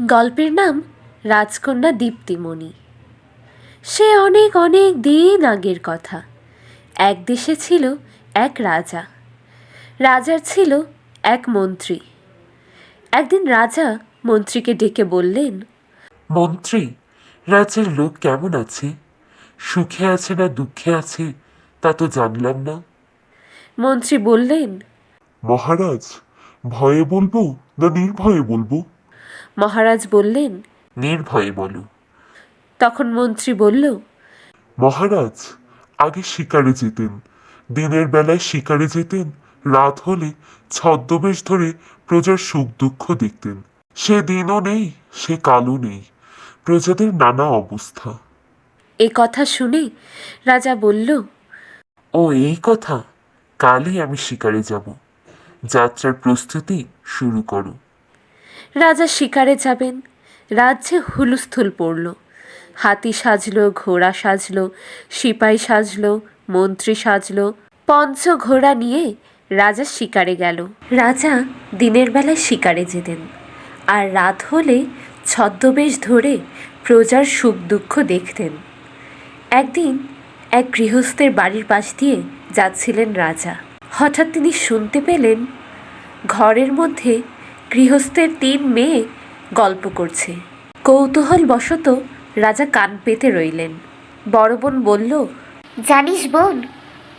গল্পের নাম রাজকন্যা দীপ্তিমণি। সে অনেক অনেক দিন আগের কথা। এক দেশে ছিল এক রাজা। রাজার ছিল এক মন্ত্রী। একদিন রাজা মন্ত্রীকে ডেকে বললেন মন্ত্রী রাজ্যের লোক কেমন আছে? সুখে আছে না দুঃখে আছে তা তো জানলাম না। মন্ত্রী বললেন মহারাজ ভয়ে বলব না নির্ভয়ে বলব? মহারাজ বললেন নির্ভয়ে বলো। তখন মন্ত্রী বলল মহারাজ আগে শিকারে যেতেন। দিনের বেলায় শিকারে যেতেন রাত হলে ছদ্মবেশ ধরে প্রজার সুখ দুঃখ দেখতেন। সে দিনও নেই সে কালও নেই প্রজাদের নানা অবস্থা। এ কথা শুনে রাজা বলল ও এই কথা কালই আমি শিকারে যাব। যাত্রার প্রস্তুতি শুরু করো। রাজা শিকারে যাবেন। রাজ্যে হুলুস্থুল পড়ল। হাতি সাজলো, ঘোড়া সাজলো, সিপাই সাজলো, মন্ত্রী সাজলো, পঞ্চ ঘোড়া নিয়ে রাজা শিকারে গেল। রাজা দিনের বেলায় শিকারে যেতেন। আর রাত হলে ছদ্মবেশ ধরে প্রজার সুখ দুঃখ দেখতেন। একদিন এক গৃহস্থের বাড়ির পাশ দিয়ে যাচ্ছিলেন রাজা। হঠাৎ তিনি শুনতে পেলেন, ঘরের মধ্যে গৃহস্থের তিন মেয়ে গল্প করছে। কৌতূহল বশত রাজা কান পেতে রইলেন। বড় বোন বলল জানিস বোন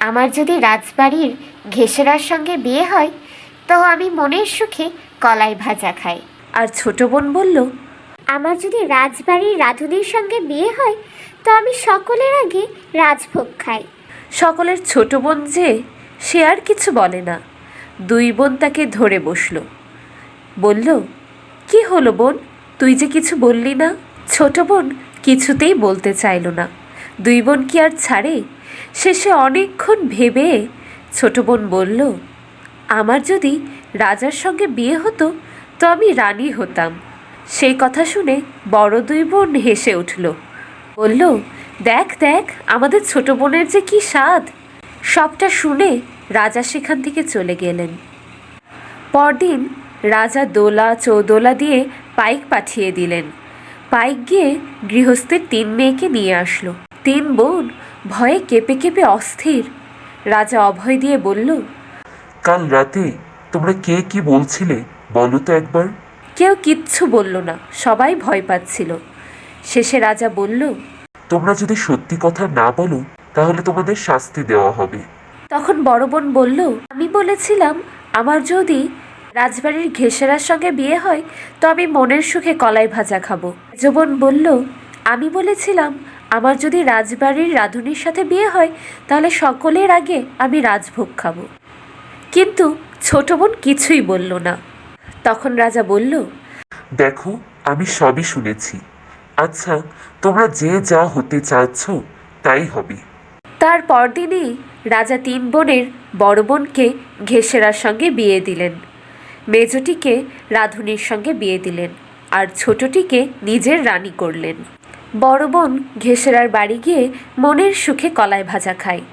আমার যদি রাজবাড়ির ঘেসেরার সঙ্গে বিয়ে হয় তো আমি মনের সুখে কলাই ভাজা খাই। আর ছোট বোন বলল আমার যদি রাজবাড়ির রাধুনির সঙ্গে বিয়ে হয় তো আমি সকলের আগে রাজভোগ খাই। সকলের ছোট বোন যে সে আর কিছু বলে না। দুই বোন তাকে ধরে বসল। বলল, কি হলো বোন? তুই যে কিছু বললি না। ছোট বোন কিছুতেই বলতে চাইল না। দুই বোন কি আর ছাড়ে? শেষে অনেকক্ষণ ভেবে ছোট বোন বলল, আমার যদি রাজার সঙ্গে বিয়ে হতো, তো আমি রানী হতাম। সেই কথা শুনে বড় দুই বোন হেসে উঠল। বলল, দেখ দেখ, আমাদের ছোট বোনের যে কি স্বাদ। সবটা শুনে রাজা সেখান থেকে চলে গেলেন। পরদিন রাজা দোলা চৌদোলা দিয়ে পাইক পাঠিয়ে দিলেন। পাইক গিয়ে গৃহস্থের তিন মেয়েকে নিয়ে আসলো। তিন বোন ভয়ে কেঁপে কেঁপে অস্থির। রাজা অভয় দিয়ে বলল কাল রাতে তোমরা কে কি বলছিলে বলো তো একবার। কেউ কিচ্ছু বলল না সবাই ভয় পাচ্ছিল। শেষে রাজা বলল তোমরা যদি সত্যি কথা না বলো তাহলে তোমাদের শাস্তি দেওয়া হবে। তখন বড় বোন বলল আমি বলেছিলাম আমার যদি রাজবাড়ির ঘেসেরার সঙ্গে বিয়ে হয় তো আমি মনের সুখে কলাই ভাজা খাব। যৌবন বলল আমি বলেছিলাম আমার যদি রাজবাড়ির রাঁধুনির সাথে বিয়ে হয় তাহলে সকলের আগে আমি রাজভোগ খাব। কিন্তু ছোট বোন কিছুই বলল না। তখন রাজা বলল দেখো আমি সবই শুনেছি। আচ্ছা তোমরা যে যা হতে চাচ্ছ তাই হবে। তার পরদিনই রাজা তিন বোনের বড় বোনকে ঘেসেরার সঙ্গে বিয়ে দিলেন। মেজটিকে রাধুনির সঙ্গে বিয়ে দিলেন আর ছোটটিকে নিজের রানী করলেন। বড় বোন ঘেসেরার বাড়ি গিয়ে মনের সুখে কলায় ভাজা খায়।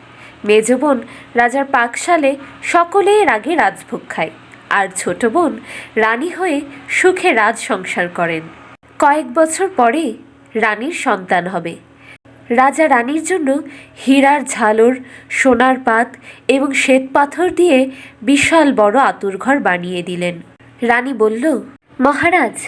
মেজ বোন রাজার পাকশালে সকলের আগে রাজভোগ খায় আর ছোট বোন রানী হয়ে সুখে রাজ সংসার করেন। কয়েক বছর পরে রানীর সন্তান হবে। রাজা রানীর জন্য হীরার ঝালর, সোনার পাত এবং শ্বেত পাথর দিয়ে বিশাল বড় আতুরঘর বানিয়ে দিলেন। রানী বলল, মহারাজ,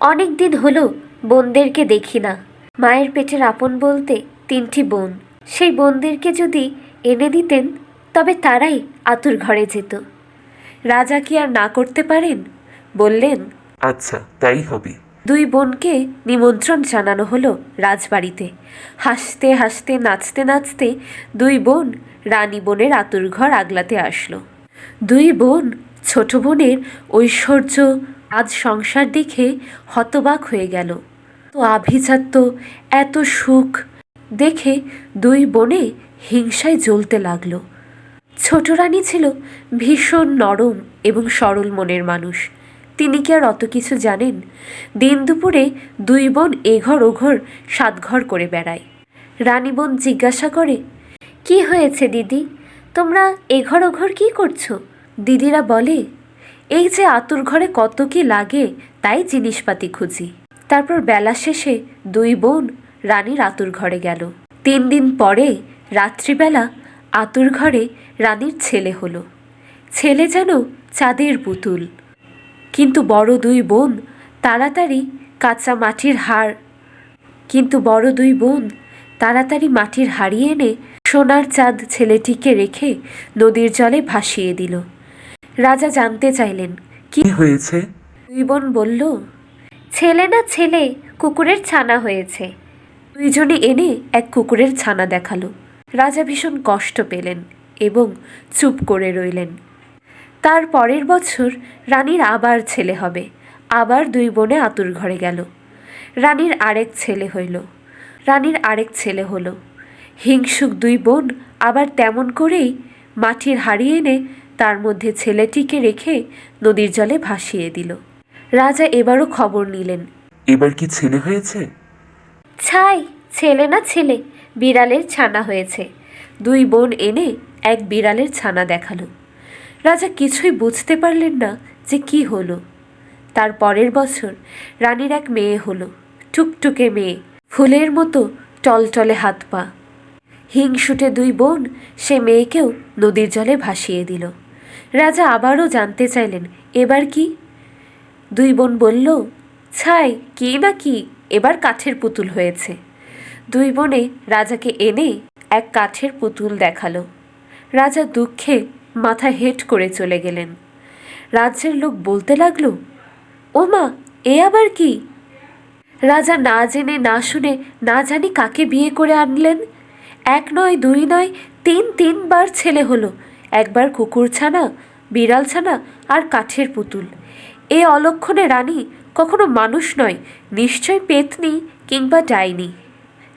অনেক দিন হলো, বোনদেরকে দেখি না। মায়ের পেটের আপন বলতে তিনটি বোন। সেই বোনদেরকে যদি এনে দিতেন, তবে তারাই আতুর ঘরে যেত। রাজা কি আর না করতে পারেন? বললেন আচ্ছা তাই হবে। দুই বোনকে নিমন্ত্রণ জানানো হলো রাজবাড়িতে। হাসতে হাসতে, নাচতে নাচতে দুই বোন রানী বোনের আতুরঘর আগলাতে আসলো। দুই বোন ছোট বোনের ঐশ্বর্য আজ সংসার দেখে হতবাক হয়ে গেল। তো আভিজাত্য এত সুখ দেখে দুই বোনে হিংসায় জ্বলতে লাগল। ছোট রানী ছিল ভীষণ নরম এবং সরল মনের মানুষ। তিনি কি আর অত কিছু জানেন? দিন দুপুরে দুই বোন এঘর ওঘর সাতঘর করে বেড়ায়। রানী বোন জিজ্ঞাসা করে, কি হয়েছে দিদি? তোমরা এঘর ওঘর কি করছ? দিদিরা বলে, এই যে আতুর ঘরে কত কি লাগে, তাই জিনিসপাতি খুঁজি। তারপর বেলা শেষে দুই বোন রানীর আতুর ঘরে গেল। তিন দিন পরে রাত্রিবেলা আতুর ঘরে রানীর ছেলে হলো। ছেলে যেন চাঁদের পুতুল। কিন্তু বড় দুই বোন তাড়াতাড়ি কাঁচা মাটির হাড় কিন্তু বড় দুই বোন তাড়াতাড়ি মাটির হাড়িয়ে এনে সোনার চাঁদ ছেলেটিকে রেখে নদীর জলে ভাসিয়ে দিল। রাজা জানতে চাইলেন কি হয়েছে? দুই বোন বলল ছেলে না ছেলে কুকুরের ছানা হয়েছে। দুইজনে এনে এক কুকুরের ছানা দেখাল। রাজা ভীষণ কষ্ট পেলেন এবং চুপ করে রইলেন। তার পরের বছর রানীর আবার ছেলে হবে। আবার দুই বোনে আতুর ঘরে গেল। রানীর আরেক ছেলে হইল। রানীর আরেক ছেলে হলো। হিংসুক দুই বোন আবার তেমন করেই মাটির হাড়ি এনে তার মধ্যে ছেলেটিকে রেখে নদীর জলে ভাসিয়ে দিল। রাজা এবারও খবর নিলেন। এবার কি ছেলে হয়েছে? ছাই ছেলে না ছেলে বিড়ালের ছানা হয়েছে। দুই বোন এনে এক বিড়ালের ছানা দেখাল। রাজা কিছুই বুঝতে পারলেন না যে কি হলো। তার পরের বছর রানীর এক মেয়ে হলো, টুকটুকে মেয়ে, ফুলের মতো টলটলে হাত পা। হিংসুটে দুই বোন, সে মেয়েকেও নদীর জলে ভাসিয়ে দিল। রাজা আবারও জানতে চাইলেন, এবার কি? দুই বোন বলল, ছাই, কি না কি, এবার কাঠের পুতুল হয়েছে। দুই বোনে রাজাকে এনে এক কাঠের পুতুল দেখাল। রাজা দুঃখে মাথা হেট করে চলে গেলেন। রাজ্যের লোক বলতে লাগল, ও মা, এ আবার কি? রাজা না জেনে না শুনে না জানি কাকে বিয়ে করে আনলেন। এক নয়, দুই নয়, তিন তিনবার ছেলে হলো। একবার কুকুর ছানা, বিড়াল ছানা আর কাঠের পুতুল। এ অলক্ষণে রানী কখনো মানুষ নয়, নিশ্চয় পেতনি কিংবা ডাইনি।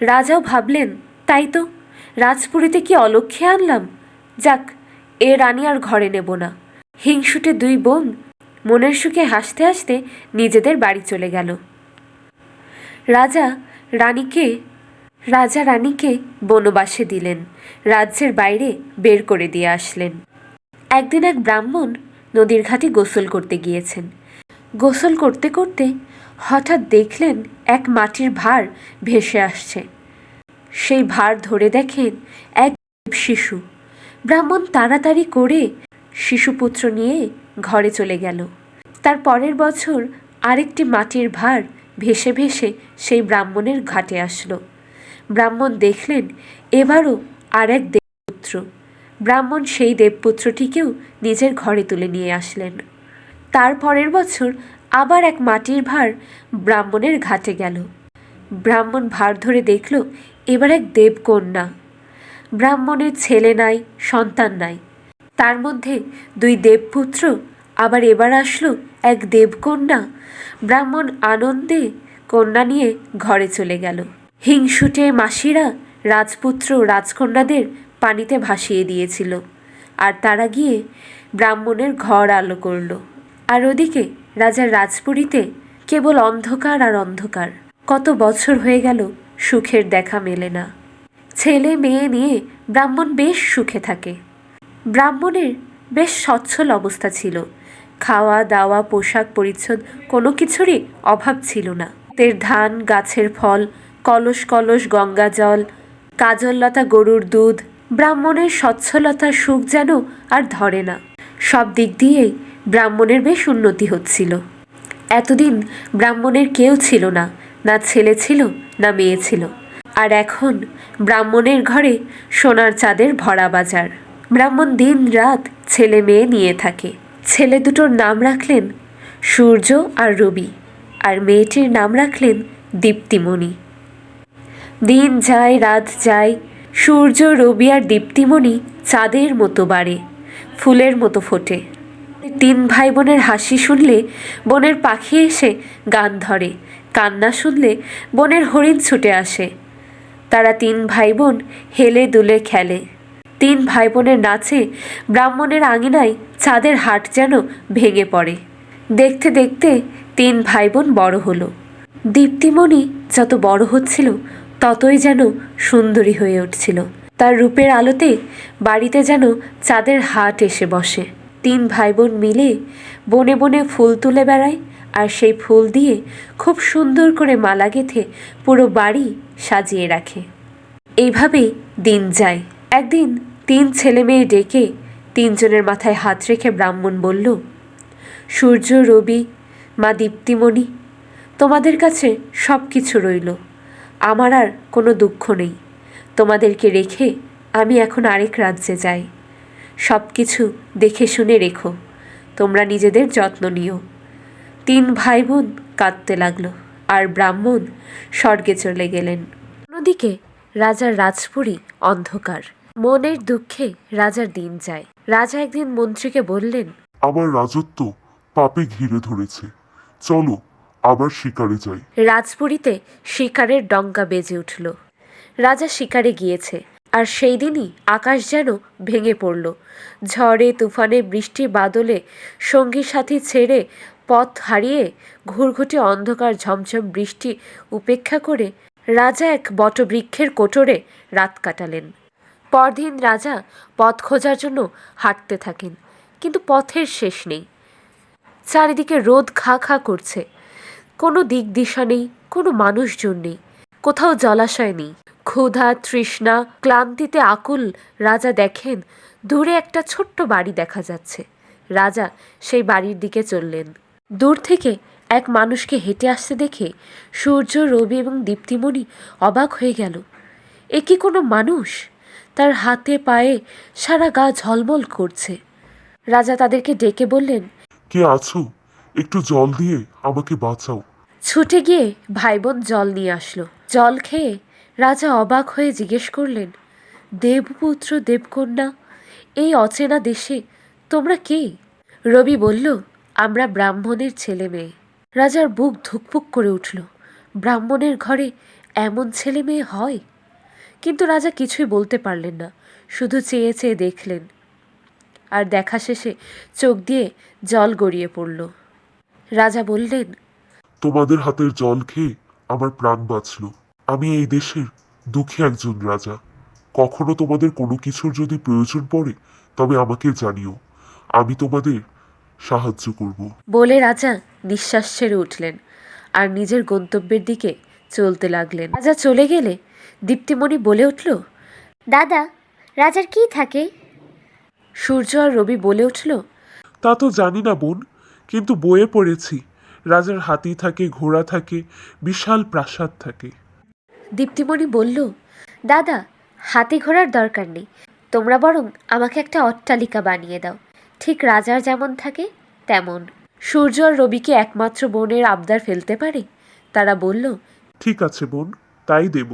রাজাও ভাবলেন, তাই তো, রাজপুরীতে কি অলক্ষে আনলাম? যাক এ রানী আর ঘরে নেব না। হিংসুটে দুই বোন মনের সুখে হাসতে হাসতে নিজেদের বাড়ি চলে গেল। রাজা রানীকে রাজা রানীকে বনবাসে দিলেন, রাজ্যের বাইরে বের করে দিয়ে আসলেন। একদিন এক ব্রাহ্মণ নদীর ঘাটে গোসল করতে গিয়েছেন। গোসল করতে করতে হঠাৎ দেখলেন এক মাটির ভার ভেসে আসছে। সেই ভার ধরে দেখেন এক শিশু ব্রাহ্মণ তাড়াতাড়ি করে শিশুপুত্র নিয়ে ঘরে চলে গেল। তার পরের বছর আরেকটি মাটির ভার ভেসে ভেসে সেই ব্রাহ্মণের ঘাটে আসলো। ব্রাহ্মণ দেখলেন, এবারও আর এক দেবপুত্র। ব্রাহ্মণ সেই দেবপুত্রটিকেও নিজের ঘরে তুলে নিয়ে আসলেন। তার পরের বছর আবার এক মাটির ভার ব্রাহ্মণের ঘাটে গেল। ব্রাহ্মণ ভার ধরে দেখল, এবার এক দেবকন্যা। ব্রাহ্মণের ছেলে নাই, সন্তান নাই। তার মধ্যে দুই দেবপুত্র, আবার এবার আসলো এক দেবকন্যা। ব্রাহ্মণ আনন্দে কন্যা নিয়ে ঘরে চলে গেল। হিংসুটে মাসিরা রাজপুত্র রাজকন্যাদের পানিতে ভাসিয়ে দিয়েছিল। আর তারা গিয়ে ব্রাহ্মণের ঘর আলো করল। আর ওদিকে রাজার রাজপুরীতে কেবল অন্ধকার আর অন্ধকার। কত বছর হয়ে গেল, সুখের দেখা মেলে না। ছেলে মেয়ে নিয়ে ব্রাহ্মণ বেশ সুখে থাকে। ব্রাহ্মণের বেশ সচ্ছল অবস্থা ছিল। খাওয়া, দাওয়া, পোশাক পরিচ্ছদ কোনো কিছুরই অভাব ছিল না। তের ধান, গাছের ফল, কলস কলস, গঙ্গা জল, কাজললতা গরুর দুধ, ব্রাহ্মণের সচ্ছলতার সুখ যেন আর ধরে না। সব দিক দিয়েই ব্রাহ্মণের বেশ উন্নতি হচ্ছিল। এতদিন ব্রাহ্মণের কেউ ছিল না না ছেলে ছিল, না মেয়ে ছিল। আর এখন ব্রাহ্মণের ঘরে সোনার চাঁদের ভরা বাজার। ব্রাহ্মণ দিন রাত ছেলে মেয়ে নিয়ে থাকে। ছেলে দুটোর নাম রাখলেন সূর্য আর রবি আর মেয়েটির নাম রাখলেন দীপ্তিমণি। দিন যায়, রাত যায়, সূর্য, রবি আর দীপ্তিমণি চাঁদের মতো বাড়ে, ফুলের মতো ফোটে। তিন ভাই বোনের হাসি শুনলে বনের পাখি এসে গান ধরে, কান্না শুনলে বনের হরিণ ছুটে আসে। তারা তিন ভাই বোন হেলে দুলে খেলে। তিন ভাই বোনের নাচে ব্রাহ্মণের আঙিনায় চাঁদের হাট যেন ভেঙে পড়ে। দেখতে দেখতে তিন ভাই বোন বড় হলো। দীপ্তিমণি যত বড় হচ্ছিল, ততই যেন সুন্দরী হয়ে উঠছিল। তার রূপের আলোতে বাড়িতে যেন চাঁদের হাট এসে বসে। তিন ভাই বোন মিলে বনে বনে ফুল তুলে বেড়ায় আর সেই ফুল দিয়ে খুব সুন্দর করে মালা গেঁথে পুরো বাড়ি সাজিয়ে রাখে। এইভাবেই দিন যায়। একদিন তিন ছেলে মেয়ে ডেকে তিনজনের মাথায় হাত রেখে ব্রাহ্মণ বলল, সূর্য, রবি, মা দীপ্তিমণি, তোমাদের কাছে সব কিছু রইল। আমার আর কোনো দুঃখ নেই। তোমাদেরকে রেখে আমি এখন আরেক রাজ্যে যাই। সব কিছু দেখে শুনে রেখো। তোমরা নিজেদের যত্ন নিও। তিন ভাই বোন কাঁদতে লাগল। আর ব্রাহ্মণ স্বর্গে চলে গেলেন। অন্যদিকে রাজার রাজপুরী অন্ধকার। মনের দুঃখে রাজার দিন যায়। রাজা একদিন মন্ত্রীকে বললেন আমার রাজত্ব পাপে ঘিরে ধরেছে। চলো আবার শিকারে যাই। রাজপুরীতে শিকারের ডঙ্কা বেজে উঠল। রাজা শিকারে গিয়েছে আর সেই দিনই আকাশ যেন ভেঙে পড়ল। ঝড়ে তুফানে বৃষ্টি বাদলে সঙ্গী সাথী ছেড়ে পথ হারিয়ে ঘুরঘুটে অন্ধকার, ঝমঝম বৃষ্টি উপেক্ষা করে রাজা এক বটবৃক্ষের কোটরে রাত কাটালেন। পরদিন রাজা পথ খোঁজার জন্য হাঁটতে থাকেন, কিন্তু পথের শেষ নেই। চারিদিকে রোদ খা খা করছে। কোনো দিক দিশা নেই, কোনো মানুষজন নেই, কোথাও জলাশয় নেই। ক্ষুধা, তৃষ্ণা, ক্লান্তিতে আকুল রাজা দেখেন, দূরে একটা ছোট্ট বাড়ি দেখা যাচ্ছে। রাজা সেই বাড়ির দিকে চললেন। দূর থেকে এক মানুষকে হেঁটে আসতে দেখে সূর্য রবি এবং দীপ্তিমণি অবাক হয়ে গেল। এ কি কোনো মানুষ? তার হাতে পায়ে সারা গা ঝলমল করছে। রাজা তাদেরকে ডেকে বললেন কে আছো? একটু জল দিয়ে আমাকে বাঁচাও। ছুটে গিয়ে ভাই বোন জল নিয়ে আসলো। জল খেয়ে রাজা অবাক হয়ে জিজ্ঞেস করলেন দেবপুত্র দেবকন্যা এই অচেনা দেশে তোমরা কে? রবি বলল আমরা ব্রাহ্মণের ছেলে মেয়ে। রাজার বুক ধুকপুক করে উঠল। ব্রাহ্মণের ঘরে এমন ছেলে মেয়ে হয়? কিন্তু রাজা কিছুই বলতে পারলেন না, শুধু চেয়ে চেয়ে দেখলেন। আর দেখা শেষে চোখ দিয়ে জল গড়িয়ে পড়ল। রাজা বললেন, তোমাদের হাতের জল খেয়ে আমার প্রাণ বাঁচল। আমি এই দেশের দুঃখী একজন রাজা। কখনো তোমাদের কোনো কিছুর যদি প্রয়োজন পড়ে, তবে আমাকে জানিও। আমি তোমাদের সাহায্য করব। বলে রাজা নিঃশ্বাস ছেড়ে উঠলেন আর নিজের গন্তব্যের দিকে চলতে লাগলেন। রাজা চলে গেলে দীপ্তিমণি বলে উঠল দাদা রাজার কি থাকে? সূর্য আর রবি বলে উঠল তা তো জানি না বোন কিন্তু বইয়ে পড়েছি রাজার হাতি থাকে ঘোড়া থাকে বিশাল প্রাসাদ থাকে। দীপ্তিমণি বলল দাদা হাতি ঘোড়ার দরকার নেই তোমরা বরং আমাকে একটা অট্টালিকা বানিয়ে দাও ঠিক রাজার যেমন থাকে তেমন। সূর্য আর রবিকে একমাত্র বোনের আবদার ফেলতে পারে? তারা বলল ঠিক আছে বোন তাই দেব।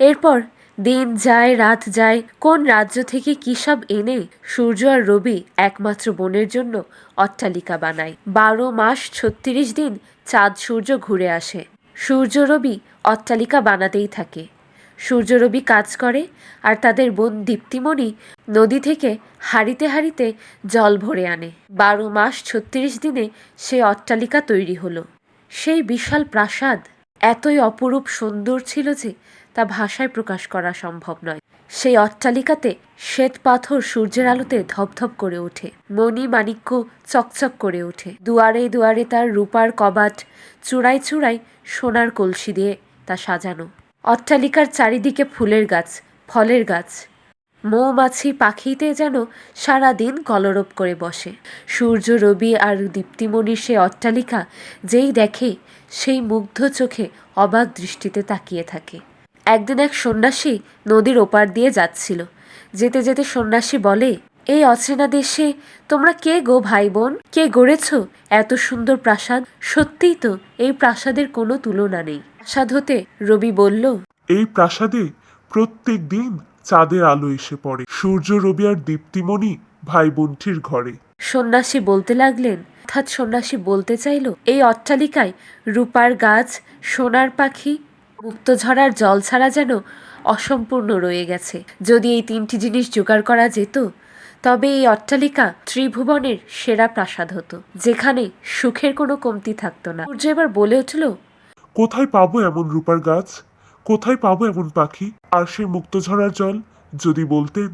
এরপর দিন যায় রাত যায় কোন রাজ্য থেকে কী সব এনে সূর্য আর রবি একমাত্র বোনের জন্য অট্টালিকা বানায়? বারো মাস ছত্রিশ দিন চাঁদ সূর্য ঘুরে আসে। সূর্য রবি অট্টালিকা বানাতেই থাকে। সূর্য রবি কাজ করে আর তাদের বোন দীপ্তিমণি নদী থেকে হাঁড়িতে হাঁড়িতে জল ভরে আনে। বারো মাস ছত্রিশ দিনে সেই অট্টালিকা তৈরি হলো। সেই বিশাল প্রাসাদ এতই অপরূপ সুন্দর ছিল যে তা ভাষায় প্রকাশ করা সম্ভব নয়। সেই অট্টালিকাতে শ্বেত পাথর সূর্যের আলোতে ধপধপ করে ওঠে। মণি মাণিক্য চকচক করে ওঠে। দুয়ারে দুয়ারে তার রূপার কবাট চূড়ায় চূড়ায় সোনার কলসি দিয়ে তা সাজানো। অট্টালিকার চারিদিকে ফুলের গাছ, ফলের গাছ। মৌমাছি পাখিতে যেন সারা দিন কলরব করে বসে। সূর্য, রবি আর দীপ্তিমণির সে অট্টালিকা যেই দেখে, সেই মুগ্ধ চোখে অবাক দৃষ্টিতে তাকিয়ে থাকে। একদিন এক সন্ন্যাসী নদীর ওপার দিয়ে যাচ্ছিল। যেতে যেতে সন্ন্যাসী বলে, এই অচেনা দেশে তোমরা কে গো ভাই বোন কে গড়েছ এত সুন্দর প্রাসাদ? সত্যিই তো এই প্রাসাদের কোনো তুলনা নেই। প্রাসাদ হতে রবি বলল এই প্রাসাদে প্রত্যেক দিন চাঁদের আলো এসে পড়ে। সূর্য রবি আর দীপ্তিমণি ভাই বোনটির ঘরে। সন্ন্যাসী বলতে লাগলেন অর্থাৎ সন্ন্যাসী বলতে চাইল এই অট্টালিকায় রূপার গাছ সোনার পাখি মুক্তঝরার জল ছাড়া যেন অসম্পূর্ণ রয়ে গেছে। যদি এই তিনটি জিনিস জোগাড় করা যেত তবে এই অট্টালিকা ত্রিভুবনের সেরা প্রাসাদ হতো যেখানে সুখের কোনো কমতি থাকতো না। সূর্য এবার বলে উঠল কোথায় পাবো এমন রূপার গাছ? কোথায় পাবো এমন পাখি? আর সেই মুক্তঝরার জল? যদি বলতেন,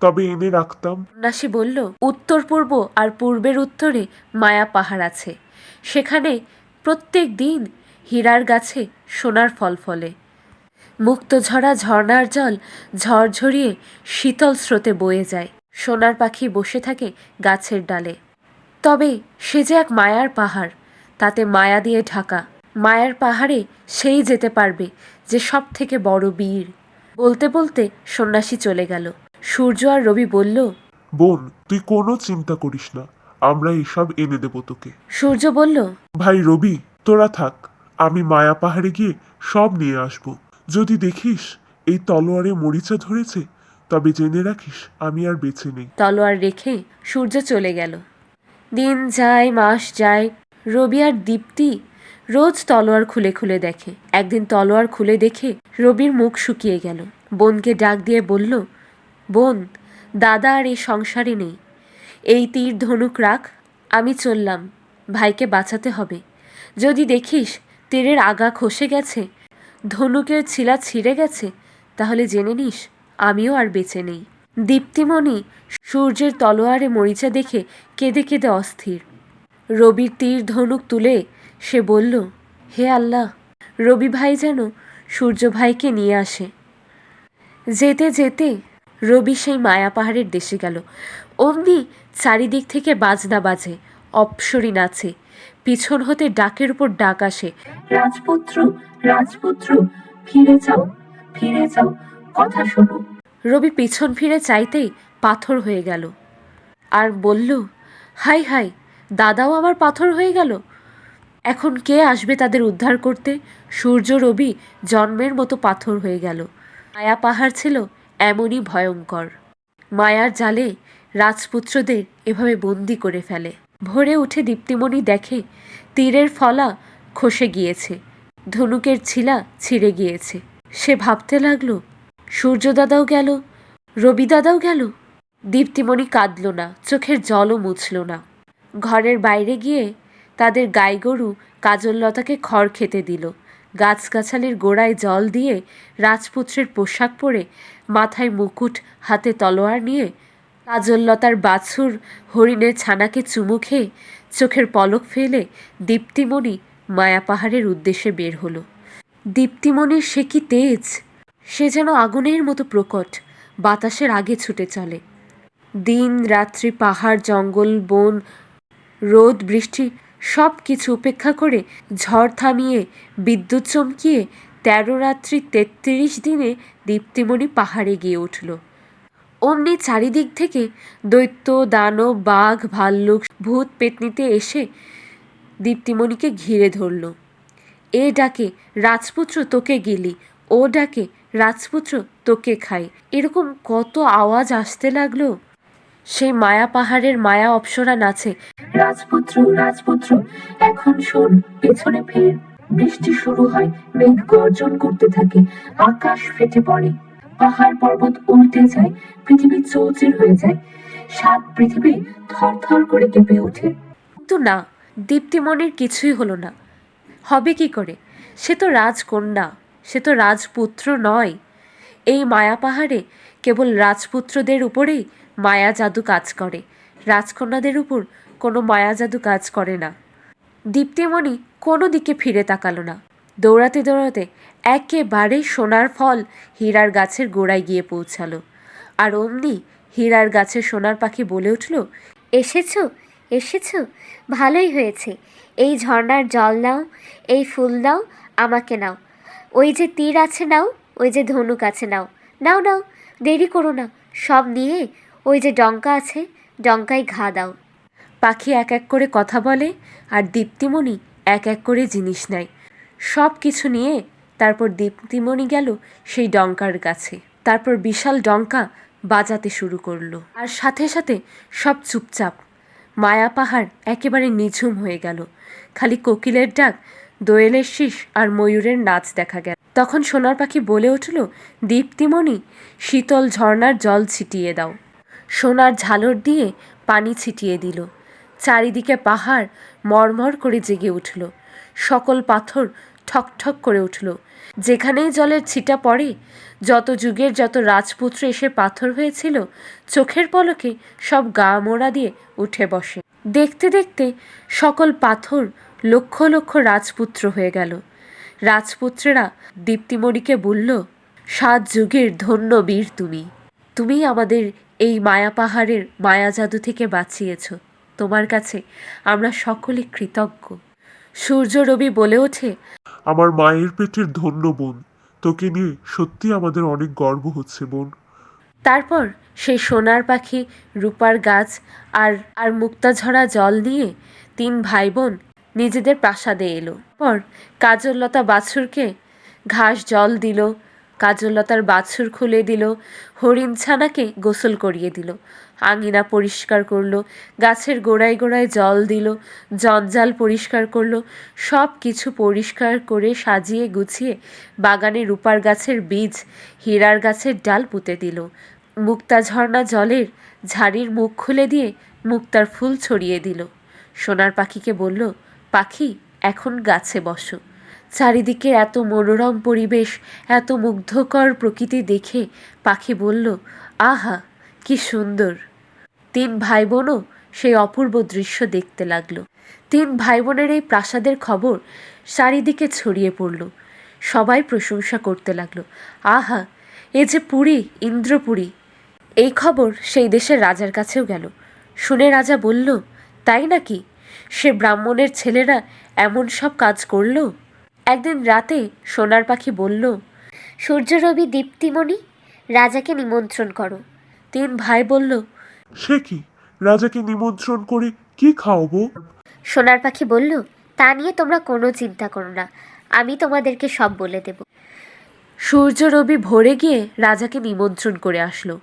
তবে এনে রাখতাম। সন্ন্যাসী বলল, উত্তর পূর্ব আর পূর্বের উত্তরে মায়া পাহাড় আছে। সেখানে প্রত্যেক দিন হীরার গাছে সোনার ফল ফলে। মুক্তঝরা ঝর্ণার জল ঝরঝরিয়ে শীতল স্রোতে বয়ে যায়। সোনার পাখি বসে থাকে গাছের ডালে। তবে সে যে এক মায়ার পাহাড়, তাতে মায়া দিয়ে ঢাকা। মায়ার পাহাড়ে সেই যেতে পারবে যে সব থেকে বড় বীর। বলতে বলতে সন্ন্যাসী চলে গেল। সূর্য আর রবি বলল বোন তুই কোনো চিন্তা করিস না আমরা এসব এনে দেবো তোকে। সূর্য বলল ভাই রবি তোরা থাক আমি মায়া পাহাড়ে গিয়ে সব নিয়ে আসব। যদি দেখিস এই তলোয়ারে মরিচা ধরেছে তবে জেনে রাখিস আমি আর বেঁচে নেই। তলোয়ার রেখে সূর্য চলে গেল। দিন যায় মাস যায় রবি আর দীপ্তি রোজ তলোয়ার খুলে খুলে দেখে। একদিন তলোয়ার খুলে দেখে রবির মুখ শুকিয়ে গেল। বোনকে ডাক দিয়ে বলল, বোন, দাদা আর এই সংসারে নেই। এই তীর ধনুক রাখ, আমি চললাম। ভাইকে বাঁচাতে হবে। যদি দেখিস তীরের আগা খসে গেছে, ধনুকের ছিলা ছিঁড়ে গেছে, তাহলে জেনে নিস আমিও আর বেঁচে নেই। দীপ্তিমণি সূর্যের তলোয়ারে মরিচা দেখে কেঁদে কেঁদে অস্থির। রবির তীর ধনুক তুলে সে বলল, হে আল্লাহ, রবি ভাই যেন সূর্য ভাইকে নিয়ে আসে। যেতে যেতে রবি সেই মায়া পাহাড়ের দেশে গেল। অমনি চারিদিক থেকে বাজনা বাজে, অপসরি নাচে। পিছন হতে ডাকের উপর ডাক আসে, রাজপুত্র রাজপুত্র, ফিরে যাও ফিরে যাও, কথা শোনো। রবি পিছন ফিরে চাইতেই পাথর হয়ে গেল। আর বলল, হাই হাই, দাদাও আবার পাথর হয়ে গেল? এখন কে আসবে তাদের উদ্ধার করতে? সূর্য রবি জন্মের মতো পাথর হয়ে গেল। মায়া পাহাড় ছিল এমনই ভয়ঙ্কর। মায়ার জালে রাজপুত্রদের এভাবে বন্দি করে ফেলে। ভোরে উঠে দীপ্তিমণি দেখে তীরের ফলা খসে গিয়েছে। ধনুকের ছিলা ছিঁড়ে গিয়েছে। সে ভাবতে লাগল সূর্য দাদাও গেল রবি দাদাও গেল? দীপ্তিমণি কাঁদল না, চোখের জলও মুছল না। ঘরের বাইরে গিয়ে তাদের গাই গরু কাজললতাকে খড় খেতে দিল। গাছগাছালির গোড়ায় জল দিয়ে রাজপুত্রের পোশাক পরে মাথায় মুকুট, হাতে তলোয়ার নিয়ে কাজললতার বাছুর হরিণের ছানাকে চুমু খেয়ে চোখের পলক ফেলে দীপ্তিমণি মায়া পাহাড়ের উদ্দেশ্যে বের হলো। দীপ্তিমণির সে কি তেজ? সে যেন আগুনের মতো প্রকট, বাতাসের আগে ছুটে চলে। দিন, রাত্রি, পাহাড়, জঙ্গল, বন, রোদ, বৃষ্টি সব কিছু উপেক্ষা করে ঝড় থামিয়ে, বিদ্যুৎ চমকিয়ে তেরো রাত্রি তেত্রিশ দিনে দীপ্তিমণি পাহাড়ে গিয়ে উঠল। অমনি চারিদিক থেকে দৈত্য, দানব, বাঘ, ভাল্লুক, ভূত পেতনিতে এসে দীপ্তিমণিকে ঘিরে ধরল। এ ডাকে, রাজপুত্র তোকে গেলি, ও ডাকে, রাজপুত্র তোকে খাই। এরকম কত আওয়াজ আসতে লাগল? সেই মায়া পাহাড়ের মায়া অপসরা নাচে রাজপুত্র রাজপুত্র, এখন শোন, পেছনে ফের। বৃষ্টি শুরু হয়, মেঘ গর্জন করতে থাকে, আকাশ ফেটে পড়ে। পাহাড় পর্বত উল্টে যায়, পৃথিবী চৌচির হয়ে যায়। সাত পৃথিবী থর থর করে কেঁপে ওঠে। কিন্তু না, দীপ্তিমণির কিছুই হলো না। হবে কি করে? সে তো রাজকন্যা, সে তো রাজপুত্র নয়। এই মায়া পাহাড়ে কেবল রাজপুত্রদের উপরেই মায়া জাদু কাজ করে। রাজকন্যাদের উপর কোনো মায়া জাদু কাজ করে না। দীপ্তিমণি কোনো দিকে ফিরে তাকালো না। দৌড়াতে দৌড়াতে একেবারে সোনার ফল হীরার গাছের গোড়ায় গিয়ে পৌঁছালো। আর অমনি হীরার গাছের সোনার পাখি বলে উঠল, এসেছ এসেছ, ভালোই হয়েছে। এই ঝর্ণার জল নাও, এই ফুল নাও, আমাকে নাও। ওই যে তীর আছে নাও, ওই যে ধনুক আছে নাও। নাও নাও, দেরি করো না। সব নিয়ে ওই যে ডঙ্কা আছে, ডঙ্কায় ঘা দাও। পাখি এক এক করে কথা বলে আর দীপ্তিমণি এক এক করে জিনিস নেয়। সব কিছু নিয়ে তারপর দীপ্তিমণি গেল সেই ডঙ্কার কাছে। তারপর বিশাল ডঙ্কা বাজাতে শুরু করল। আর সাথে সাথে সব চুপচাপ। মায়া পাহাড় একেবারে নিঝুম হয়ে গেল। খালি কোকিলের ডাক, দোয়েলের শীষ আর ময়ূরের নাচ দেখা গেল। তখন সোনার পাখি বলে উঠল, দীপ্তিমণি, শীতল ঝর্ণার জল ছিটিয়ে দাও। সোনার ঝালর দিয়ে পানি ছিটিয়ে দিল। চারিদিকে পাহাড় মরমর করে জেগে উঠল। সকল পাথর ঠকঠক করে উঠল। যেখানেই জলের ছিটা পড়ে, যত যুগের যত রাজপুত্র এসে পাথর হয়েছিল, চোখের পলকে সব গা মোড়া দিয়ে উঠে বসে। দেখতে দেখতে সকল পাথর লক্ষ লক্ষ রাজপুত্র হয়ে গেল। রাজপুত্রেরা দীপ্তিমণিকে বলল, সাত যুগের ধন্য বীর তুমি। তুমি আমাদের এই মায়া পাহাড়ের মায়া জাদু থেকে বাঁচিয়েছ। তোমার কাছে আমরা সকলে কৃতজ্ঞ। সূর্য রবি বলে ওঠে আমার মায়ের পেটের ধন্য বোন তোকে নিয়ে সত্যি আমাদের অনেক গর্ব হচ্ছে বোন। তারপর সেই সোনার পাখি রূপার গাছ আর আর মুক্তাঝরা জল নিয়ে তিন ভাই বোন নিজেদের প্রাসাদে এলো। পর কাজললতা বাছুরকে ঘাস জল দিল কাজললতার বাছুর খুলে দিল, হরিণ ছানাকে গোসল করিয়ে দিল। আঙিনা পরিষ্কার করল, গাছের গোড়ায় গোড়ায় জল দিল, জঞ্জাল পরিষ্কার করল সব কিছু পরিষ্কার করে সাজিয়ে গুছিয়ে বাগানে রূপার গাছের বীজ, হীরার গাছের ডাল পুঁতে দিল। মুক্তা ঝর্ণা জলের ঝাড়ির মুখ খুলে দিয়ে মুক্তার ফুল ছড়িয়ে দিল। সোনার পাখিকে বলল, পাখি, এখন গাছে বসো। চারিদিকে এত মনোরম পরিবেশ, এত মুগ্ধকর প্রকৃতি দেখে পাখি বলল, আহা, কি সুন্দর। তিন ভাই বোনও সেই অপূর্ব দৃশ্য দেখতে লাগল। তিন ভাই বোনের এই প্রাসাদের খবর চারিদিকে ছড়িয়ে পড়ল। সবাই প্রশংসা করতে লাগল, আহা, এ যে পুরী, ইন্দ্রপুরী। এই খবর সেই দেশের রাজার কাছেও গেল। শুনে রাজা বলল, তাই নাকি? সে ব্রাহ্মণের ছেলেরা এমন সব কাজ করল? একদিন রাতে সোনার পাখি বলল সূর্য রবি দীপ্তিমণি রাজাকে নিমন্ত্রণ করো। তিন ভাই বলল সে কি? রাজাকে নিমন্ত্রণ করে কি খাওয়াবো? সোনার পাখি বলল তা নিয়ে তোমরা কোনো চিন্তা করো না আমি তোমাদেরকে সব বলে দেব। সূর্য রবি ভোরে গিয়ে রাজাকে নিমন্ত্রণ করে আসলো।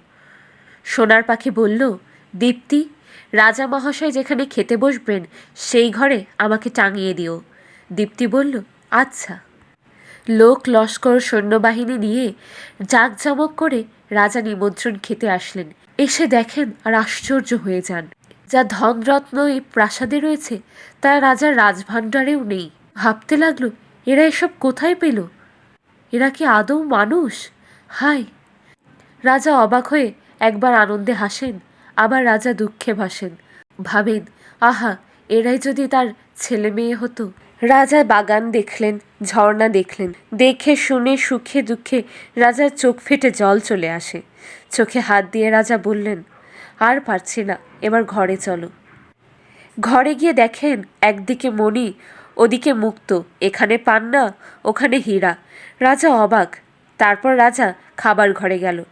সোনার পাখি বলল দীপ্তি রাজা মহাশয় যেখানে খেতে বসবেন সেই ঘরে আমাকে টাঙিয়ে দিও। দীপ্তি বলল আচ্ছা। লোক লস্কর সৈন্যবাহিনী নিয়ে জাঁকজমক করে রাজা নিমন্ত্রণ খেতে আসলেন। এসে দেখেন আর আশ্চর্য হয়ে যান। যা ধনরত্ন এই প্রাসাদে রয়েছে, তা রাজার রাজভাণ্ডারেও নেই। ভাবতে লাগল, এরা এসব কোথায় পেল? এরা কি আদৌ মানুষ? হাই রাজা অবাক হয়ে একবার আনন্দে হাসেন, আবার রাজা দুঃখে ভাসেন। ভাবেন, আহা, এরাই যদি তার ছেলে মেয়ে হতো। রাজা বাগান দেখলেন, ঝর্ণা দেখলেন। দেখে শুনে সুখে দুঃখে রাজার চোখ ফেটে জল চলে আসে। চোখে হাত দিয়ে রাজা বললেন, আর পারছি না, এবার ঘরে চলো। ঘরে গিয়ে দেখেন, একদিকে মণি, ওদিকে মুক্ত। এখানে পান্না, ওখানে হীরা। রাজা অবাক। তারপর রাজা খাবার ঘরে গেল।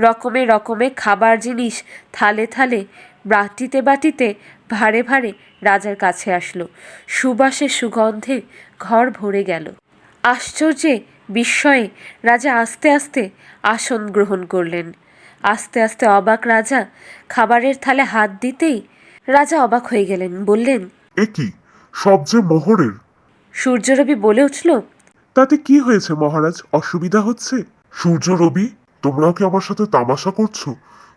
রকমে রকমে খাবার জিনিস, থালে থালে বাটিতে বাটিতে ভারে ভারে রাজার কাছে আসলো। সুবাসে সুগন্ধে ঘর ভরে গেল। আশ্চর্যে বিস্ময়ে রাজা আস্তে আস্তে আসন গ্রহণ করলেন। আস্তে আস্তে অবাক রাজা খাবারের থালে হাত দিতেই রাজা অবাক হয়ে গেলেন বললেন এ কি? সব যে মোহরের। সূর্যরবি বলে উঠল তাতে কি হয়েছে মহারাজ? অসুবিধা হচ্ছে? সূর্য রবি তোমরাও কি আমার সাথে তামাশা করছ?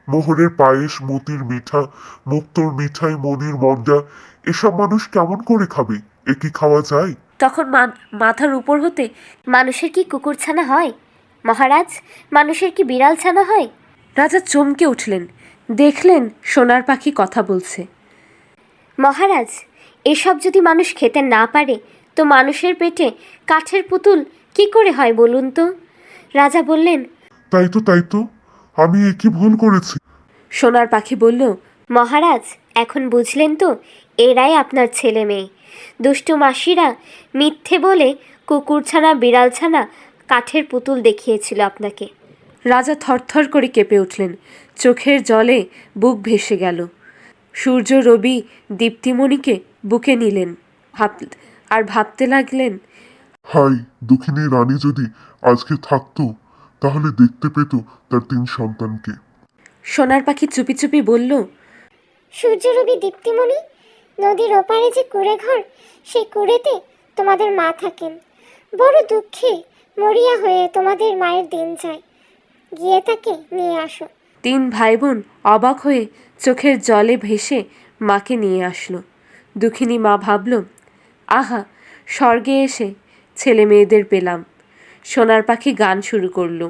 মোহরের পায়েস মতির মিঠা মুক্তোর মিঠাই মনির মন্ডা এসব মানুষ কেমন করে খাবে? এ কি খাওয়া যায়? তখন মা- মাথার উপর হতে মানুষের কি কুকুর ছানা হয়? মহারাজ মানুষের কি বিড়াল ছানা হয়? রাজা চমকে উঠলেন। দেখলেন সোনার পাখি কথা বলছে। মহারাজ এসব যদি মানুষ খেতে না পারে তো মানুষের পেটে কাঠের পুতুল কি করে হয় বলুন তো? রাজা বললেন তাই তো তাই তো। আমি এ কি ভুল করেছি? সোনার পাখি বলল মহারাজ এখন বুঝলেন তো এরাই আপনার ছেলে মেয়ে। দুষ্টু মাসিরা মিথ্যে বলে কুকুর ছানা বিড়াল ছানা কাঠের পুতুল দেখিয়েছিল আপনাকে। রাজা থরথর করে কেঁপে উঠলেন। চোখের জলে বুক ভেসে গেল। সূর্য রবি দীপ্তিমণিকে বুকে নিলেন। ভাব আর ভাবতে লাগলেন হাই দুঃখিনী রানী যদি আজকে থাকতো তাহলে দেখতে পেত তার তিন সন্তানকে। সোনার পাখি চুপি চুপি বলল সূর্যরবি দীপ্তিমণি নদীর ওপারে যে কুড়ে ঘর সেই কুড়েতে তোমাদের মা থাকেন। বড় দুঃখে মরিয়া হয়ে তোমাদের মায়ের দিন যায়। গিয়ে তাকে নিয়ে আসো। তিন ভাই বোন অবাক হয়ে চোখের জলে ভেসে মাকে নিয়ে আসলো। দুঃখিনী মা ভাবল আহা স্বর্গে এসে ছেলে মেয়েদের পেলাম। সোনার পাখি গান শুরু করল।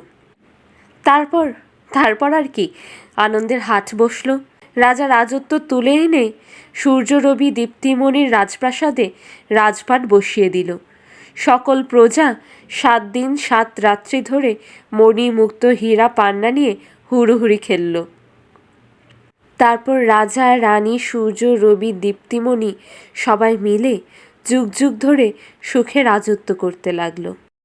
তারপর তারপর আর কি? আনন্দের হাট বসল। রাজা রাজত্ব তুলে এনে সূর্য রবি দীপ্তিমণির রাজপ্রাসাদে রাজপাট বসিয়ে দিল। সকল প্রজা সাত দিন সাত রাত্রি ধরে মণিমুক্ত হীরা পান্না নিয়ে হুড়োহুড়ি খেলল। তারপর রাজা, রানী, সূর্য, রবি, দীপ্তিমণি সবাই মিলে যুগ যুগ ধরে সুখে রাজত্ব করতে লাগল।